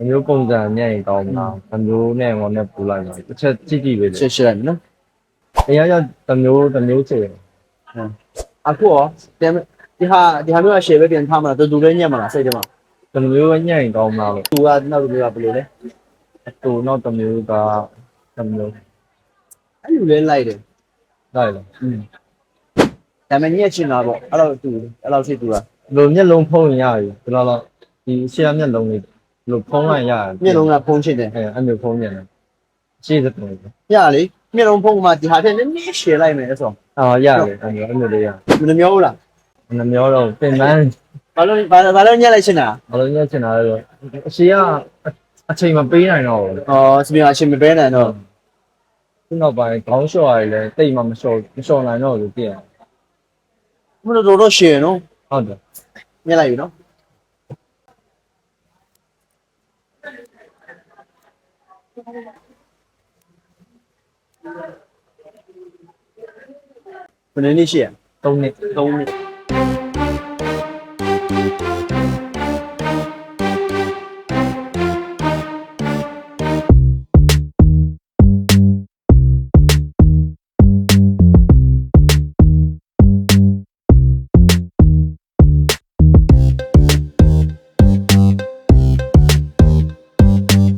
အမျိုးပုံစံညံ့ရင်ကောင်းမလားအမျိုးနဲ့ငေါနဲ့ပူလိုက်ပါတစ်ချက်ကြည့်ကြည့်ပဲလေရှင်းရှင်းလိုက်မယ်နော်တရားရောက်တစ်မျိုးတစ်မျိုးချေအခုရောတဲဒီဟာဒီဟာမျိုးက share ပဲပြန်ထားမလားတူတူလေးညက်မလားစိတ်ထဲမှာတစ်မျိုးပဲညံ့ရင်ကောင်းမလားလို့သူကနောက်တစ်မျိုးကဘယ်လိုလဲအတူတော့တစ်မျိုးကတစ်မျိုးအဲ့လိုလဲလိုက်တယ်လိုက်လားอืมဒါပေမဲ့ညက်ချင်တာပေါ့အဲ့လိုတူတယ်အဲ့လိုရှိတူတာလိုမျက်လုံးဖုံးရင်ရပြီဒီလောက်တော့ဒီရှေ့မျက်လုံးလေး လိုဖုံးလိုက်ရတယ်မျက်လုံးကဖုံးချင်တယ်အဲအဲ့မျိုးဖုံးနေတယ်ရှေ့စတယ်ညလေမျက်လုံးဖုံးမှာဒီဟာထက်နည်းနည်း share လိုက်မယ်ဆိုအော်ရတယ်အဲ့မျိုးအဲ့မျိုးလေးရမနှမျောဘူးလားနှမျိုးတော့ပင်ပန်းဘာလို့ဘာဘာလို့ညက်လိုက်ချင်တာဘာလို့ညချင်တာလဲဆိုအရှိကအချိန်မပေးနိုင်တော့ဘူးဩစပီယာရှင်မပဲနိုင်တော့ခုနောက်ပိုင်းခေါင်းလျှော့ရတယ်လေတိတ်မှမလျှော့မလျှော့နိုင်တော့ဘူးပြည့်မလို့တော့ share နော်ဟုတ်တယ်ညက်လိုက်ပြီနော် ဘယ်နည်းနည်းရှိရ3နှစ်3နှစ်